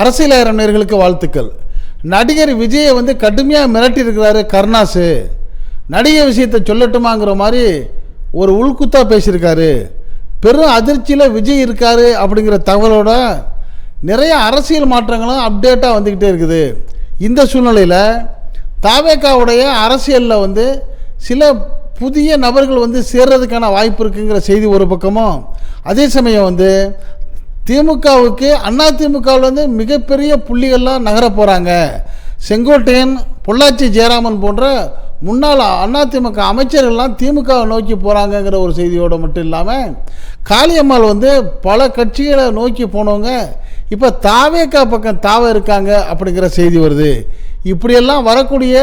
அரசியலாயிரம் நேர்களுக்கு வாழ்த்துக்கள். நடிகர் விஜயை வந்து கடுமையாக மிரட்டியிருக்கிறாரு கருணாசு. நடிகை விஷயத்தை சொல்லட்டுமாங்கிற மாதிரி ஒரு உள்குத்தா பேசியிருக்காரு. பெரும் அதிர்ச்சியில் விஜய் இருக்காரு அப்படிங்கிற தகவலோட நிறைய அரசியல் மாற்றங்களும் அப்டேட்டாக வந்துக்கிட்டே இருக்குது. இந்த சூழ்நிலையில் தாவேக்காவுடைய அரசியலில் வந்து சில புதிய நபர்கள் வந்து சேர்றதுக்கான வாய்ப்பு இருக்குங்கிற செய்தி ஒரு பக்கமும் அதே சமயம் வந்து திமுகவுக்கு அண்ணா திமுகவில் வந்து மிகப்பெரிய புள்ளிகள்லாம் நகர போகிறாங்க செங்கோட்டையன் பொள்ளாச்சி ஜெயராமன் போன்ற முன்னாள் அதிமுக அமைச்சர்கள்லாம் திமுகவை நோக்கி போகிறாங்கங்கிற ஒரு செய்தியோடு மட்டும் இல்லாமல் காளியம்மாள் வந்து பல கட்சிகளை நோக்கி போனவங்க இப்போ தாவேக்கா பக்கம் தாவ இருக்காங்க அப்படிங்கிற செய்தி வருது. இப்படியெல்லாம் வரக்கூடிய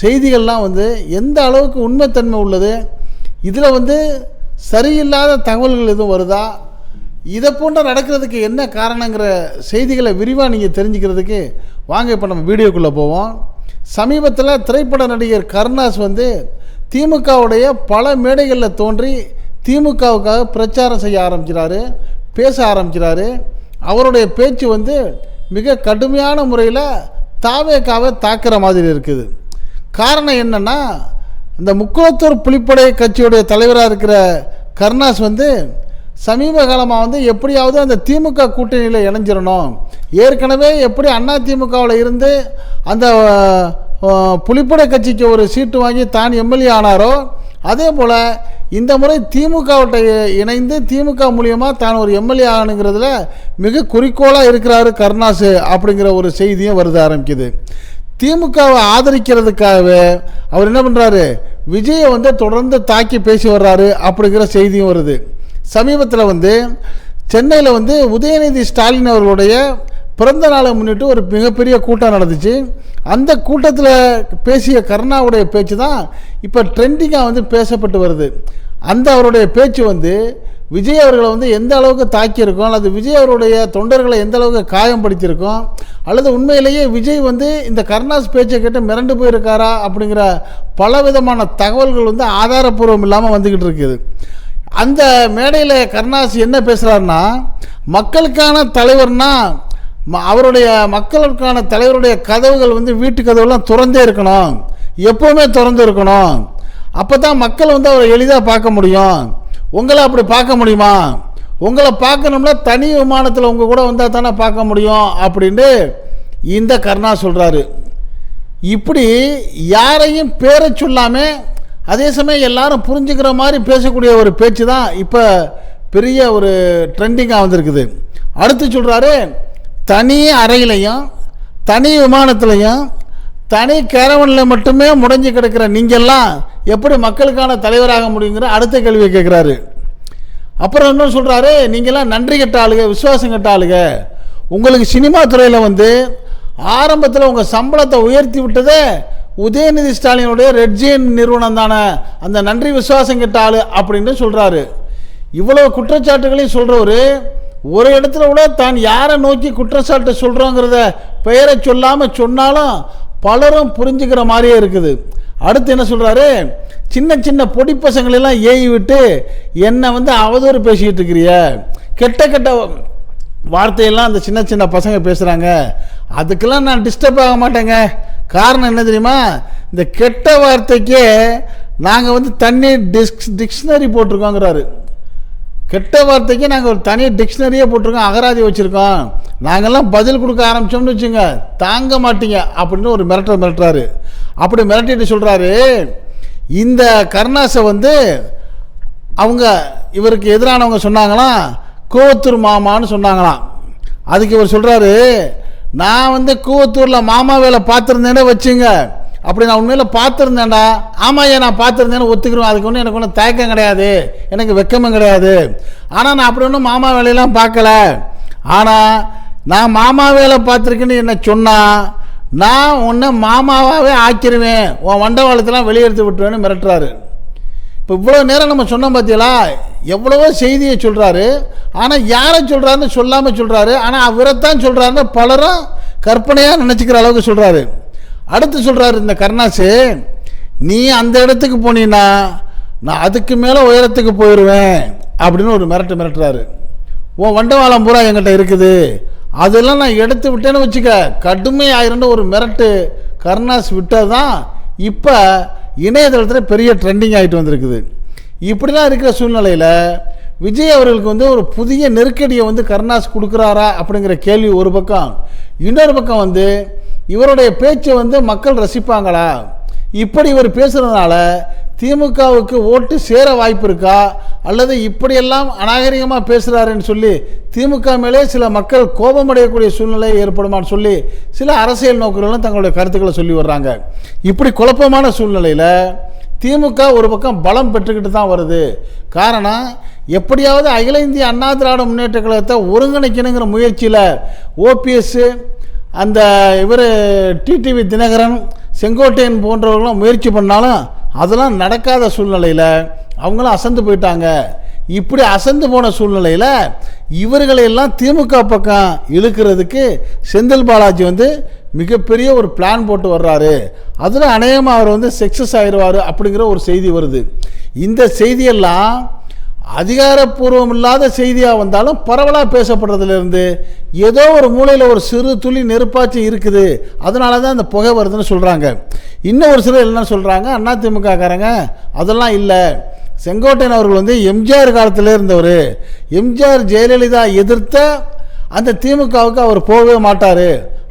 செய்திகள்லாம் வந்து எந்த அளவுக்கு உண்மைத்தன்மை உள்ளது? இதில் வந்து சரியில்லாத தகவல்கள் எதுவும் வருதா? இதை போன்ற நடக்கிறதுக்கு என்ன காரணங்கிற செய்திகளை விரிவாக நீங்கள் தெரிஞ்சுக்கிறதுக்கு வாங்க இப்போ நம்ம வீடியோக்குள்ளே போவோம். சமீபத்தில் திரைப்பட நடிகர் கருணாஸ் வந்து திமுகவுடைய பல மேடைகளில் தோன்றி திமுகவுக்காக பிரச்சாரம் செய்ய ஆரம்பிக்கிறாரு பேச ஆரம்பிக்கிறாரு. அவருடைய பேச்சு வந்து மிக கடுமையான முறையில் தாவேக்காவை தாக்குற மாதிரி இருக்குது. காரணம் என்னென்னா இந்த முக்குளத்தூர் புலிப்படை கட்சியுடைய தலைவராக இருக்கிற கருணாஸ் வந்து சமீப காலமாக வந்து எப்படியாவது அந்த திமுக கூட்டணியில் இணைஞ்சிடணும். ஏற்கனவே எப்படி அண்ணா திமுகவில் இருந்து அந்த அஹ், புலிப்படை கட்சிக்கு ஒரு சீட்டு வாங்கி தான் எம்எல்ஏ ஆனாரோ அதே போல் இந்த முறை திமுகவிட்ட இணைந்து திமுக மூலியமாக தான் ஒரு எம்எல்ஏ ஆகணுங்கிறதுல மிக குறிக்கோளாக இருக்கிறாரு கருணாசு அப்படிங்கிற ஒரு செய்தியும் வருது ஆரம்பிக்குது. திமுகவை ஆதரிக்கிறதுக்காகவே அவர் என்ன பண்ணுறாரு விஜயை வந்து தொடர்ந்து தாக்கி பேசி வர்றாரு அப்படிங்கிற செய்தியும் வருது. சமீபத்தில் வந்து சென்னையில் வந்து உதயநிதி ஸ்டாலின் அவர்களுடைய பிறந்த நாளை முன்னிட்டு ஒரு மிகப்பெரிய கூட்டம் நடந்துச்சு. அந்த கூட்டத்தில் பேசிய கருணாவுடைய பேச்சு தான் இப்போ ட்ரெண்டிங்காக வந்து பேசப்பட்டு வருது. அந்த அவருடைய பேச்சு வந்து விஜய் அவர்களை வந்து எந்த அளவுக்கு தாக்கியிருக்கோம் அல்லது விஜய் அவருடைய தொண்டர்களை எந்த அளவுக்கு காயப்படுத்தியிருக்கோம் அல்லது உண்மையிலேயே விஜய் வந்து இந்த கருணாஸ் பேச்சை கேட்டு மிரண்டு போயிருக்காரா அப்படிங்கிற பல விதமான தகவல்கள் வந்து ஆதாரப்பூர்வம் இல்லாமல் வந்துக்கிட்டு இருக்குது. அந்த மேடையில் கருணாஸ் என்ன பேசுகிறாருன்னா மக்களுக்கான தலைவர்னா ம- அவருடைய மக்களுக்கான தலைவருடைய கதவுகள் வந்து வீட்டு கதவுலாம் திறந்தே இருக்கணும். எப்போவுமே திறந்து இருக்கணும். அப்போ தான் மக்கள் வந்து அவரை எளிதாக பார்க்க முடியும். உங்களை அப்படி பார்க்க முடியுமா? உங்களை பார்க்கணும்னா தனி விமானத்தில் உங்கள் கூட வந்தால் தானே பார்க்க முடியும் அப்படின்ட்டு இந்த கருணா சொல்கிறாரு இப்படி யாரையும் பேரை சொல்லாமல் அதே சமயம் எல்லாரும் புரிஞ்சுக்கிற மாதிரி பேசக்கூடிய ஒரு பேச்சு தான் இப்போ பெரிய ஒரு ட்ரெண்டிங்காக வந்திருக்குது. அடுத்து சொல்கிறாரு தனி அறையிலையும் தனி விமானத்துலையும் தனி கேரவனில் மட்டுமே முடங்கி கிடக்கிற நீங்கள்லாம் எப்படி மக்களுக்கான தலைவராக முடியுங்கிற அடுத்த கேள்வியை கேட்குறாரு. அப்புறம் இன்னும் சொல்கிறாரு நீங்கள்லாம் நன்றி கெட்ட ஆளுங்க விசுவாசம் கெட்ட ஆளுங்க உங்களுக்கு சினிமா துறையில் வந்து ஆரம்பத்தில் உங்கள் சம்பளத்தை உயர்த்தி விட்டதே உதயநிதி ஸ்டாலினுடைய ரெட்ஜின் நிறுவனம் தானே அந்த நன்றி விசுவாசம் கெட்ட அப்படின்னு சொல்கிறாரு இவ்வளோ குற்றச்சாட்டுகளையும் சொல்கிறவர் ஒரு இடத்துல கூட தான் யாரை நோக்கி குற்றச்சாட்டு சொல்கிறோங்கிறத பெயரை சொல்லாமல் சொன்னாலும் பலரும் புரிஞ்சுக்கிற மாதிரியே இருக்குது. அடுத்து என்ன சொல்கிறாரு சின்ன சின்ன பொடி பசங்களெல்லாம் ஏய் விட்டு என்னை வந்து அவதூறு பேசிக்கிட்டு இருக்கிறிய. கெட்ட கெட்ட வார்த்தையெல்லாம் அந்த சின்ன சின்ன பசங்க பேசுகிறாங்க அதுக்கெல்லாம் நான் டிஸ்டர்ப் ஆக மாட்டேங்க. காரணம் என்ன தெரியுமா? இந்த கெட்ட வார்த்தைக்கே நாங்கள் வந்து தண்ணி டிக்ஸ் டிக்ஷனரி போட்டிருக்கோங்கிறாரு. கெட்ட வார்த்தைக்கு நாங்கள் ஒரு தனி டிக்ஷனரியே போட்டிருக்கோம் அகராதி வச்சுருக்கோம். நாங்கள்லாம் பதில் கொடுக்க ஆரம்பித்தோம்னு வச்சுங்க தாங்க மாட்டீங்க அப்படின்னு ஒரு மிரட்டல் மிரட்டுறாரு. அப்படி மிரட்டிட்டு சொல்கிறாரு இந்த கருணாசை வந்து அவங்க இவருக்கு எதிரானவங்க சொன்னாங்களாம் கோவத்தூர் மாமான்னு சொன்னாங்களாம். அதுக்கு இவர் சொல்கிறாரு நான் வந்து கூவத்தூரில் மாமா வேலை பார்த்துருந்தேனே வச்சுங்க. அப்படி நான் உண்மையில் பார்த்துருந்தேன்டா. ஆமாம் ஐயா நான் பார்த்துருந்தேன்னு ஒத்துக்கிறோம். அதுக்கு ஒன்றும் எனக்கு ஒன்றும் தயக்கம் கிடையாது. எனக்கு வெக்கமும் கிடையாது. ஆனால் நான் அப்படி ஒன்றும் மாமா வேலையெல்லாம் பார்க்கல. ஆனால் நான் மாமா வேலை பார்த்துருக்கேன்னு என்ன சொன்னால் நான் உன்னை மாமாவாகவே ஆக்கிருவேன். உன் வண்டவாளத்தெல்லாம் வெளியெடுத்து விட்டுருவேன்னு மிரட்டுறாரு. இப்போ இவ்வளோ நேரம் நம்ம சொன்னோம் பார்த்தீங்களா எவ்வளவோ செய்தியை சொல்கிறாரு ஆனால் யாரை சொல்கிறாருன்னு சொல்லாமல் சொல்கிறாரு ஆனால் அவரைத்தான் சொல்கிறாருன்னு பலரும் கற்பனையாக நினச்சிக்கிற அளவுக்கு சொல்கிறாரு அடுத்து சொல்கிறாரு இந்த கருணாசு நீ அந்த இடத்துக்கு போனீன்னா நான் அதுக்கு மேலே உயரத்துக்கு போயிடுவேன் அப்படின்னு ஒரு மிரட்டு மிரட்டுறாரு. உன் வண்டவாளம் பூரா என்கிட்ட இருக்குது. அதெல்லாம் நான் எடுத்து விட்டேன்னு வச்சுக்க. கடுமையாயிருன்னு ஒரு மிரட்டு கருணாஸ் விட்டது தான் இப்போ இணையதளத்தில் பெரிய ட்ரெண்டிங் ஆகிட்டு வந்திருக்குது. இப்படிலாம் இருக்கிற சூழ்நிலையில் விஜய் அவர்களுக்கு வந்து ஒரு புதிய நெருக்கடியை வந்து கருணாஸ் கொடுக்குறாரா அப்படிங்கிற கேள்வி ஒரு பக்கம். இன்னொரு பக்கம் வந்து இவருடைய பேச்சை வந்து மக்கள் ரசிப்பாங்களா? இப்படி இவர் பேசுகிறதுனால திமுகவுக்கு ஓட்டு சேர வாய்ப்பு இருக்கா அல்லது இப்படியெல்லாம் அநாகரிகமாக பேசுகிறாருன்னு சொல்லி திமுக மேலே சில மக்கள் கோபமடையக்கூடிய சூழ்நிலை ஏற்படுமான்னு சொல்லி சில அரசியல் நோக்கர்களும் தங்களுடைய கருத்துக்களை சொல்லி வர்றாங்க. இப்படி குழப்பமான சூழ்நிலையில் திமுக ஒரு பக்கம் பலம் பெற்றுக்கிட்டு தான் வருது. காரணம் எப்படியாவது அகில இந்திய அண்ணா திராவிட முன்னேற்ற கழகத்தை ஒருங்கிணைக்கணுங்கிற முயற்சியில் ஓபிஎஸ் அந்த இவர் டிடிவி தினகரன் செங்கோட்டையன் போன்றவர்களும் முயற்சி பண்ணாலும் அதெல்லாம் நடக்காத சூழ்நிலையில் அவங்களும் அசந்து போயிட்டாங்க. இப்படி அசந்து போன சூழ்நிலையில் இவர்களையெல்லாம் திமுக பக்கம் இழுக்கிறதுக்கு செந்தில் பாலாஜி வந்து மிகப்பெரிய ஒரு பிளான் போட்டு வர்றாரு. அதில் அநேகமாக அவர் வந்து சக்ஸஸ் ஆயிடுவார் அப்படிங்கிற ஒரு செய்தி வருது. இந்த செய்தியெல்லாம் அதிகாரப்பூர்வம் இல்லாத செய்தியாக வந்தாலும் பரவலாக பேசப்படுறதுலேருந்து ஏதோ ஒரு மூலையில் ஒரு சிறு துளி நெருப்பாச்சும் இருக்குது. அதனால தான் அந்த புகை வருதுன்னு சொல்கிறாங்க இன்னும் ஒரு சிலர் என்ன சொல்கிறாங்க அதிமுக காரங்க அதெல்லாம் இல்லை. செங்கோட்டையன் அவர்கள் வந்து எம்ஜிஆர் காலத்தில் இருந்தவர். எம்ஜிஆர் ஜெயலலிதா எதிர்த்த அந்த திமுகவுக்கு அவர் போகவே மாட்டார்.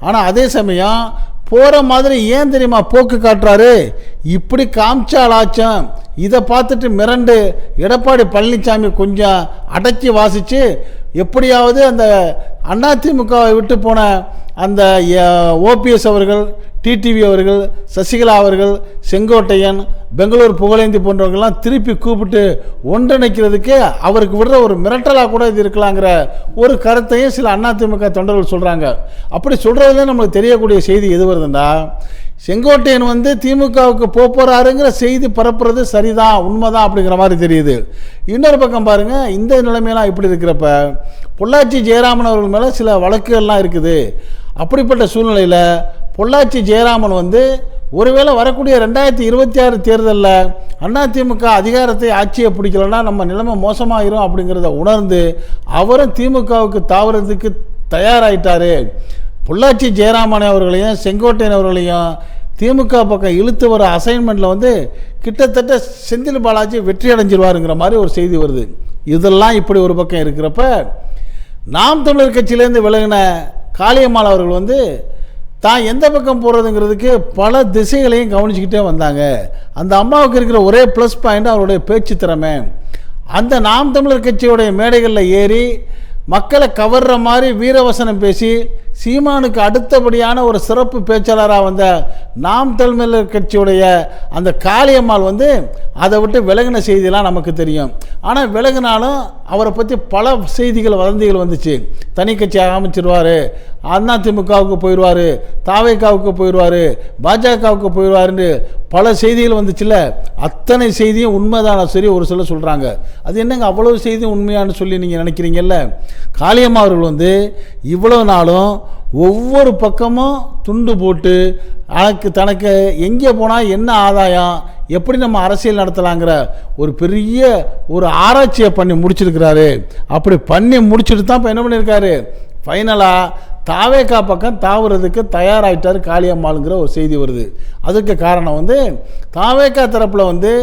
ஆனால் அதே சமயம் போகிற மாதிரி ஏன் தெரியுமா? போக்கு காட்டுறாரு. இப்படி காமிச்சாலாச்சும். இதை பார்த்துட்டு மிரண்டு எடப்பாடி பழனிசாமி கொஞ்சம் அடக்கி வாசித்து எப்படியாவது அந்த அதிமுகவை விட்டு போன அந்த ஓபிஎஸ் அவர்கள் டிடிவி அவர்கள் சசிகலா அவர்கள் செங்கோட்டையன் பெங்களூர் புகழேந்தி போன்றவர்கள்லாம் திருப்பி கூப்பிட்டு ஒன்றிணைக்கிறதுக்கு அவருக்கு விடுற ஒரு மிரட்டலாக கூட இது இருக்கலாங்கிற ஒரு கருத்தையும் சில அதிமுக தொண்டர்கள் சொல்கிறாங்க அப்படி சொல்கிறதுல நம்மளுக்கு தெரியக்கூடிய செய்தி எது வருதுன்னா செங்கோட்டையன் வந்து திமுகவுக்கு போகிறாருங்கிற செய்தி பரப்புறது சரிதான் உண்மைதான் அப்படிங்கிற மாதிரி தெரியுது. இன்னொரு பக்கம் பாருங்கள் இந்த நிலைமையெல்லாம் இப்படி இருக்கிறப்ப பொள்ளாச்சி ஜெயராமன் அவர்கள் மேலே சில வழக்குகள்லாம் இருக்குது. அப்படிப்பட்ட சூழ்நிலையில் பொள்ளாச்சி ஜெயராமன் வந்து ஒருவேளை வரக்கூடிய ரெண்டாயிரத்தி இருபத்தி ஆறு தேர்தலில் அதிமுக அதிகாரத்தை ஆட்சியை பிடிக்கலன்னா நம்ம நிலைமை மோசமாயிரும் அப்படிங்கிறத உணர்ந்து அவரும் திமுகவுக்கு தாவறதுக்கு தயாராயிட்டாரு. பொள்ளாச்சி ஜெயராமன் அவர்களையும் செங்கோட்டையன் அவர்களையும் திமுக பக்கம் இழுத்து வர அசைன்மெண்ட்டில் வந்து கிட்டத்தட்ட செந்தில் பாலாஜி வெற்றி அடைஞ்சிருவாருங்கிற மாதிரி ஒரு செய்தி வருது. இதெல்லாம் இப்படி ஒரு பக்கம் இருக்கிறப்ப நாம் தமிழர் கட்சியிலேருந்து விலகின காளியம்மாள் அவர்கள் வந்து தான் எந்த பக்கம் போகிறதுங்கிறதுக்கு பல திசைகளையும் கவனிச்சுக்கிட்டே வந்தாங்க. அந்த அம்மாவுக்கு இருக்கிற ஒரே ப்ளஸ் பாயிண்ட் அவருடைய பேச்சு திறமை. அந்த நாம் தமிழர் கட்சியுடைய மேடைகளில் ஏறி மக்களை கவர்ற மாதிரி வீரவசனம் பேசி சீமானுக்கு அடுத்தபடியான ஒரு சிறப்பு பேச்சாளராக வந்த நாம் தமிழர் கட்சியுடைய அந்த காளியம்மாள் வந்து அதை விட்டு விலகின செய்தியெல்லாம் நமக்கு தெரியும். ஆனால் விலகினாலும் அவரை பற்றி பல செய்திகள் வதந்திகள் வந்துச்சு. தனி கட்சி ஆரம்பிச்சிருவார். அதிமுகவுக்கு போயிடுவார் தாவேக்காவுக்கு போயிடுவார் பாஜகவுக்கு போயிடுவாருன்னு பல செய்திகள் வந்துச்சுல்ல. அத்தனை செய்தியும் உண்மைதான. சரி ஒரு சிலர் சொல்கிறாங்க அது என்னங்க அவ்வளோ செய்தி உண்மையானு சொல்லி நீங்கள் நினைக்கிறீங்கல்ல? காளியம்மா அவர்கள் வந்து இவ்வளோ நாளும் ஒவ்வொரு பக்கமும் துண்டு போட்டு எனக்கு தனக்கு எங்கே போனால் என்ன ஆதாயம் எப்படி நம்ம அரசியல் நடத்தலாங்கிற ஒரு பெரிய ஒரு ஆராய்ச்சியை பண்ணி முடிச்சிருக்கிறாரு. அப்படி பண்ணி முடிச்சுட்டு தான் இப்போ என்ன பண்ணியிருக்காரு ஃபைனலாக தாவேக்கா பக்கம் தாவுறதுக்கு தயாராகிட்டார் காளியம்மாளுங்கிற ஒரு செய்தி வருது. அதுக்கு காரணம் வந்து தாவேக்கா தரப்பில் வந்து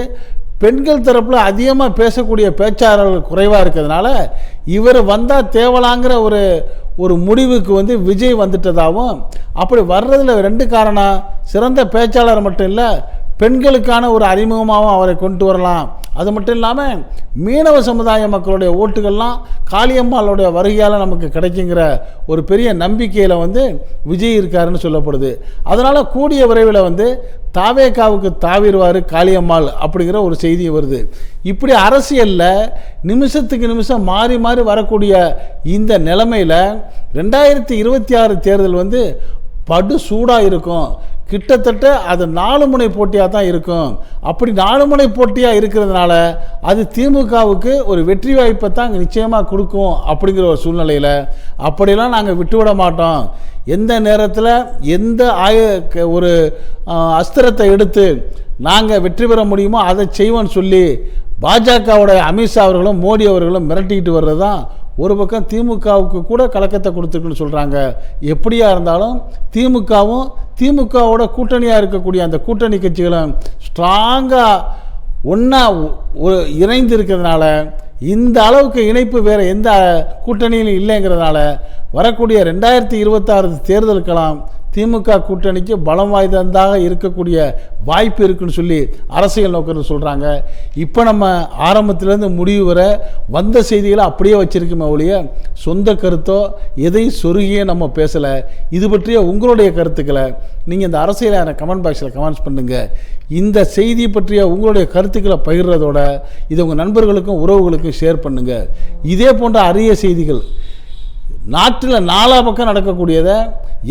பெண்கள் தரப்பில் அதிகமாக பேசக்கூடிய பேச்சாளர்கள் குறைவாக இருக்கிறதுனால இவர் வந்தால் தேவலாங்கிற ஒரு ஒரு முடிவுக்கு வந்து விஜய் வந்துட்டதாகவும் அப்படி வர்றதில் ரெண்டு காரணம். சிறந்த பேச்சாளர் மட்டும் இல்லை பெண்களுக்கான ஒரு அறிமுகமாகவும் அவரை கொண்டு வரலாம். அது மட்டும் இல்லாமல் மீனவ சமுதாய மக்களுடைய ஓட்டுகள்லாம் காளியம்மாளுடைய வருகையால் நமக்கு கிடைக்குங்கிற ஒரு பெரிய நம்பிக்கையில் வந்து விஜய் இருக்காருன்னு சொல்லப்படுது. அதனால் கூடிய விரைவில் வந்து தாவேக்காவுக்கு தாவிடுவார் காளியம்மாள் அப்படிங்கிற ஒரு செய்தி வருது. இப்படி அரசியலில் நிமிஷத்துக்கு நிமிஷம் மாறி மாறி வரக்கூடிய இந்த நிலைமையில் ரெண்டாயிரத்தி இருபத்தி ஆறு தேர்தல் வந்து படு சூடாக இருக்கும். கிட்டத்தட்ட அது நாலு முனை போட்டியாக தான் இருக்கும். அப்படி நாலு முனை போட்டியாக இருக்கிறதுனால அது திமுகவுக்கு ஒரு வெற்றி வாய்ப்பை தான் நிச்சயமாக கொடுக்கும் அப்படிங்கிற ஒரு சூழ்நிலையில் அப்படிலாம் நாங்கள் விட்டுவிட மாட்டோம். எந்த நேரத்தில் எந்த ஆய க- ஒரு அஸ்திரத்தை எடுத்து நாங்கள் வெற்றி பெற முடியுமோ அதை செய்வோன்னு சொல்லி பாஜகவுடைய அமித்ஷா அவர்களும் மோடி அவர்களும் மிரட்டிக்கிட்டு வர்றது தான் ஒரு பக்கம் திமுகவுக்கு கூட கலக்கத்தை கொடுத்துருக்குன்னு சொல்கிறாங்க எப்படியா இருந்தாலும் திமுகவும் திமுகவோட கூட்டணியாக இருக்கக்கூடிய அந்த கூட்டணி கட்சிகளும் ஸ்ட்ராங்காக ஒன்றா ஒரு இணைந்து இருக்கிறதுனால இந்த அளவுக்கு இணைப்பு வேறு எந்த கூட்டணியிலும் இல்லைங்கிறதுனால வரக்கூடிய ரெண்டாயிரத்தி இருபத்தாறு தேர்தலுக்கெல்லாம் திமுக கூட்டணிக்கு பலம் வாய்ந்ததாக இருக்கக்கூடிய வாய்ப்பு இருக்குன்னு சொல்லி அரசியல் நோக்கர்கள் சொல்கிறாங்க இப்போ நம்ம ஆரம்பத்திலேருந்து முடிவு வர வந்த செய்திகளை அப்படியே வச்சிருக்கோமே ஒழிய சொந்த கருத்தோ எதையும் சொருகியே நம்ம பேசலை. இது பற்றிய உங்களுடைய கருத்துக்களை நீங்கள் இந்த அரசியலான கமெண்ட் பாக்ஸில் கமெண்ட்ஸ் பண்ணுங்கள் இந்த செய்தி பற்றிய உங்களுடைய கருத்துக்களை பகிர்றதோட இது உங்கள் நண்பர்களுக்கும் உறவுகளுக்கும் ஷேர் பண்ணுங்கள் இதே போன்ற அரிய செய்திகள் நாட்டில் நாலா பக்கம் நடக்கக்கூடியதை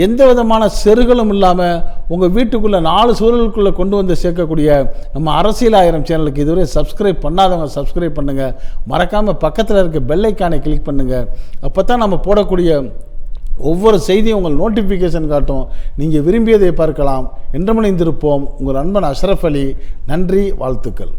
எந்த விதமான செருகளும் இல்லாமல் உங்கள் வீட்டுக்குள்ளே நாலு சூழலுக்குள்ளே கொண்டு வந்து சேர்க்கக்கூடிய நம்ம அரசியல் ஆயிரம் சேனலுக்கு இதுவரை சப்ஸ்கிரைப் பண்ணாதவங்க சப்ஸ்கிரைப் பண்ணுங்கள் மறக்காமல் பக்கத்தில் இருக்க பெல்லைக்கானை கிளிக் பண்ணுங்கள் அப்போ தான் நம்ம போடக்கூடிய ஒவ்வொரு செய்தியும் உங்கள் நோட்டிஃபிகேஷன் காட்டும். நீங்கள் விரும்பியதை பார்க்கலாம். என்றுமணிந்திருப்போம் உங்கள் நண்பன் அஷ்ரஃப் அலி. நன்றி வாழ்த்துக்கள்.